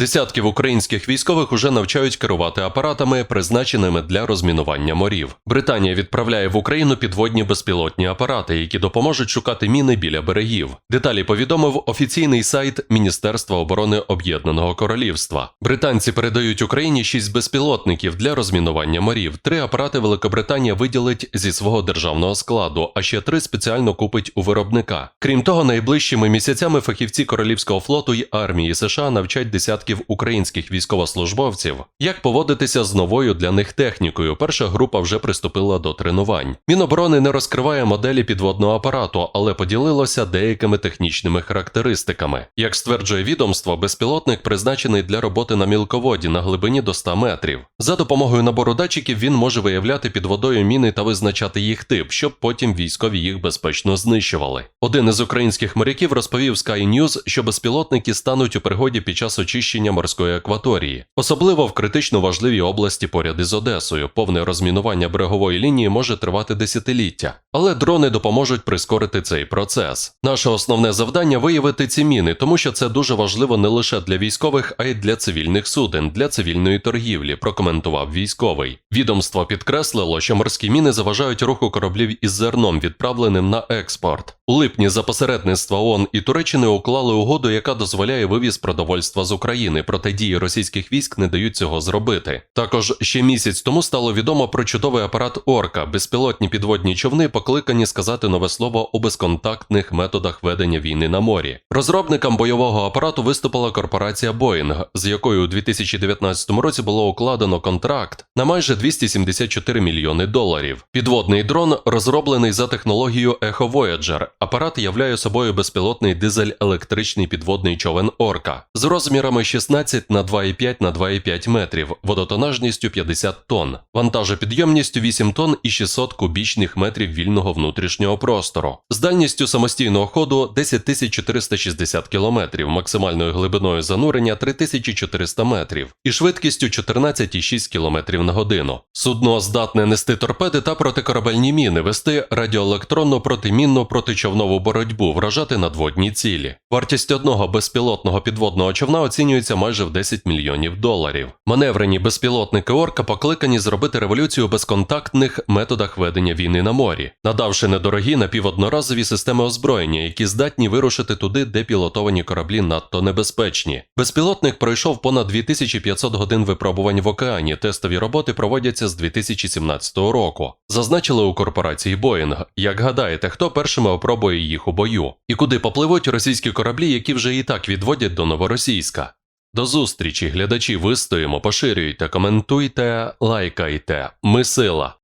Десятків українських військових уже навчають керувати апаратами, призначеними для розмінування морів. Британія відправляє в Україну підводні безпілотні апарати, які допоможуть шукати міни біля берегів. Деталі повідомив офіційний сайт Міністерства оборони Об'єднаного Королівства. Британці передають Україні шість безпілотників для розмінування морів. Три апарати Великобританія виділить зі свого державного складу, а ще три спеціально купить у виробника. Крім того, найближчими місяцями фахівці Королівського флоту й армії США навчать десятків українських військовослужбовців, як поводитися з новою для них технікою. Перша група вже приступила до тренувань. Міноборони не розкриває моделі підводного апарату, але поділилося деякими технічними характеристиками. Як стверджує відомство, безпілотник призначений для роботи на мілководі на глибині до 100 метрів. За допомогою набору датчиків він може виявляти під водою міни та визначати їх тип, щоб потім військові їх безпечно знищували. Один із українських моряків розповів Sky News, що безпілотники стануть у пригоді під час очищення морської акваторії, особливо в критично важливій області поряд із Одесою. Повне розмінування берегової лінії може тривати десятиліття, але дрони допоможуть прискорити цей процес. Наше основне завдання виявити ці міни, тому що це дуже важливо не лише для військових, а й для цивільних суден, для цивільної торгівлі. Прокоментував військовий. Відомство підкреслило, що морські міни заважають руху кораблів із зерном, відправленим на експорт. У липні за посередництва ООН і Туреччини уклали угоду, яка дозволяє вивіз продовольства з України, проте дії російських військ не дають цього зробити. Також ще місяць тому стало відомо про чудовий апарат Орка, безпілотні підводні човни, покликані сказати нове слово у безконтактних методах ведення війни на морі. Розробникам бойового апарату виступила корпорація Boeing, з якою у 2019 році було укладено контракт на майже 274 мільйони доларів. Підводний дрон розроблений за технологією Echo Voyager. Апарат являє собою безпілотний дизель-електричний підводний човен Орка з розмірами 16 на 2,5 на 2,5 метрів, водотонажністю 50 тонн, вантажопідйомністю 8 тонн і 600 кубічних метрів вільного внутрішнього простору, з дальністю самостійного ходу 10 460 км, максимальною глибиною занурення 3400 метрів і швидкістю 14,6 км на годину. Судно здатне нести торпеди та протикорабельні міни, вести радіоелектронну протимінну протичовнову боротьбу, вражати надводні цілі. Вартість одного безпілотного підводного човна оцінюється майже в 10 мільйонів доларів. Маневрені безпілотники Орка покликані зробити революцію безконтактних методах ведення війни на морі, надавши недорогі напіводноразові системи озброєння, які здатні вирушити туди, де пілотовані кораблі надто небезпечні. Безпілотник пройшов понад 2500 годин випробувань в океані. Тестові роботи проводяться з 2017 року. Зазначили у корпорації Boeing. Як гадаєте, хто першими опробує їх у бою? І куди попливуть російські кораблі, які вже і так відводять до новоросійська? До зустрічі, глядачі, вистоїмо, поширюйте, коментуйте, лайкайте. Ми сила.